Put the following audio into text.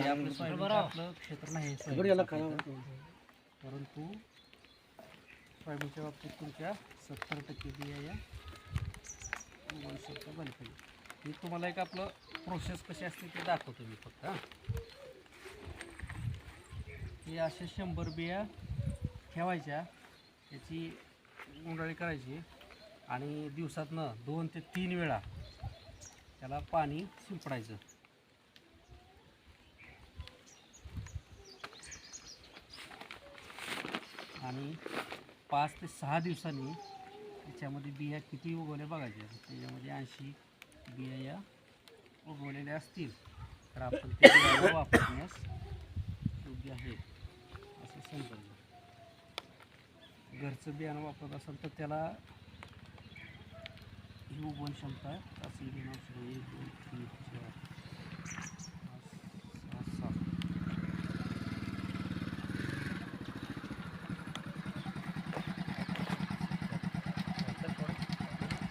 आपलं सोयाबीनचं आपलं क्षेत्र नाही याला सोयाबीनचं आपलं. परंतु सोयाबीनच्या बाबतीत तुमच्या सत्तर टक्के बिया या झाली पाहिजे मी तुम्हाला एक आपलं प्रोसेस कशी असते ते दाखवतो मी फक्त हां. हे असे शंभर बिया ठेवायच्या याची गुंडाळी करायची आणि दिवसातनं दोन ते तीन वेळा त्याला पाणी शिंपडायचं. आणि पाच ते सहा दिवसांनी त्याच्यामध्ये बिया किती उगवल्या बघायच्या. त्याच्यामध्ये ऐंशी बिया या उगवलेल्या असतील. तर आपण ते बियाणं वापरण्यास योग्य आहे. असं समजायचं घरचं बियाणं वापरत असेल तर त्याला ही उगवण क्षमता असं घेणं